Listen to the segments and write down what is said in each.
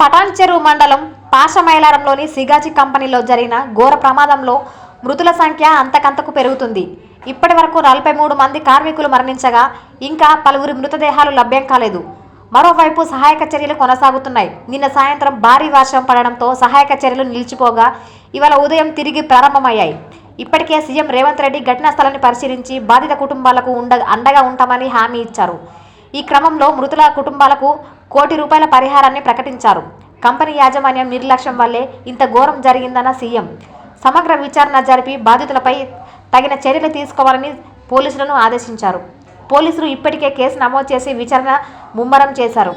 పటాన్చెరు మండలం పాషమైలారంలోని సిగాచి కంపెనీలో జరిగిన ఘోర ప్రమాదంలో మృతుల సంఖ్య అంతకంతకు పెరుగుతుంది. ఇప్పటి వరకు నలభై మూడు మంది కార్మికులు మరణించగా ఇంకా పలువురి మృతదేహాలు లభ్యం కాలేదు. మరోవైపు సహాయక చర్యలు కొనసాగుతున్నాయి. నిన్న సాయంత్రం భారీ వర్షం పడడంతో సహాయక చర్యలు నిలిచిపోగా ఇవాళ ఉదయం తిరిగి ప్రారంభమయ్యాయి. ఇప్పటికే సీఎం రేవంత్ రెడ్డి ఘటనా స్థలాన్ని పరిశీలించి బాధిత కుటుంబాలకు ఉండ అండగా ఉంటామని హామీ ఇచ్చారు. ఈ క్రమంలో మృతుల కుటుంబాలకు కోటి రూపాయల పరిహారాన్ని ప్రకటించారు. కంపెనీ యాజమాన్యం నిర్లక్ష్యం వల్లే ఇంత ఘోరం జరిగిందన్న సీఎం. సమగ్ర విచారణ జరిపి బాధితులపై తగిన చర్యలు తీసుకోవాలని పోలీసులను ఆదేశించారు. పోలీసులు ఇప్పటికే కేసు నమోదు చేసి విచారణ ముమ్మరం చేశారు.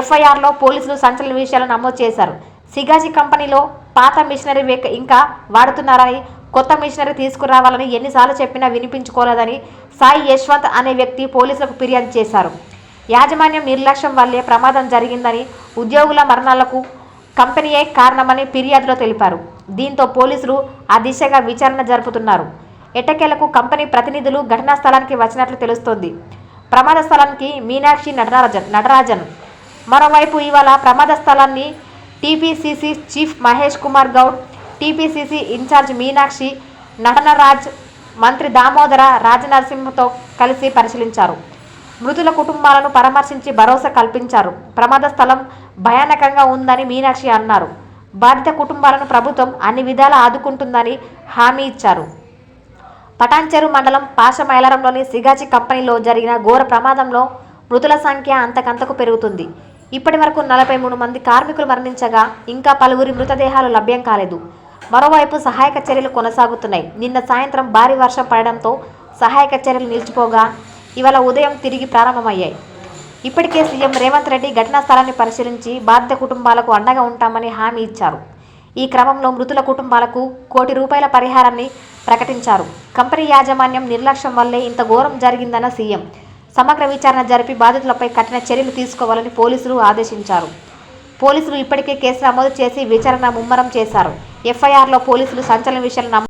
ఎఫ్ఐఆర్లో పోలీసులు సంచలన విషయాలు నమోదు చేశారు. సిగాజీ కంపెనీలో పాత మిషనరీ ఇంకా వాడుతున్నారని కొత్త మిషనరీ తీసుకురావాలని ఎన్నిసార్లు చెప్పినా వినిపించుకోలేదని సాయి యశ్వంత్ అనే వ్యక్తి పోలీసులకు ఫిర్యాదు చేశారు. యాజమాన్యం నిర్లక్ష్యం వల్లే ప్రమాదం జరిగిందని ఉద్యోగుల మరణాలకు కంపెనీయే కారణమని ఫిర్యాదులో తెలిపారు. దీంతో పోలీసులు ఆ దిశగా విచారణ జరుపుతున్నారు. ఎటకేలకు కంపెనీ ప్రతినిధులు ఘటనా స్థలానికి వచ్చినట్లు తెలుస్తోంది. ప్రమాద స్థలానికి మీనాక్షి నటరాజన్ నటరాజన్. మరోవైపు ఇవాళ ప్రమాద స్థలాన్ని TPCC chief Mahesh Kumar Goud TPCC incharge Meenakshi Nataraj మంత్రి దామోదర రాజనరసింహతో కలిసి పరిశీలించారు. మృతుల కుటుంబాలను పరామర్శించి భరోసా కల్పించారు. ప్రమాద స్థలం భయానకంగా ఉందని మీనాక్షి అన్నారు. బాధిత కుటుంబాలను ప్రభుత్వం అన్ని విధాలా ఆదుకుంటుందని హామీ ఇచ్చారు. పటాన్చెరు మండలం పాషమైలారంలోని సిగాచి కంపెనీలో జరిగిన ఘోర ప్రమాదంలో మృతుల సంఖ్య అంతకంతకు పెరుగుతుంది. ఇప్పటి వరకు నలభై మూడు మంది కార్మికులు మరణించగా ఇంకా పలువురి మృతదేహాలు లభ్యం కాలేదు. మరోవైపు సహాయక చర్యలు కొనసాగుతున్నాయి. నిన్న సాయంత్రం భారీ వర్షం పడడంతో సహాయక చర్యలు నిలిచిపోగా ఇవాళ ఉదయం తిరిగి ప్రారంభమయ్యాయి. ఇప్పటికే సీఎం రేవంత్ రెడ్డి ఘటనా స్థలాన్ని పరిశీలించి బాధిత కుటుంబాలకు అండగా ఉంటామని హామీ ఇచ్చారు. ఈ క్రమంలో మృతుల కుటుంబాలకు కోటి రూపాయల పరిహారాన్ని ప్రకటించారు. కంపెనీ యాజమాన్యం నిర్లక్ష్యం వల్లే ఇంత ఘోరం జరిగిందన్న సీఎం. సమగ్ర విచారణ జరిపి బాధితులపై కఠిన చర్యలు తీసుకోవాలని పోలీసులు ఆదేశించారు. పోలీసులు ఇప్పటికే కేసు నమోదు చేసి విచారణ ముమ్మరం చేశారు. ఎఫ్ఐఆర్లో పోలీసులు సంచలన విషయాలు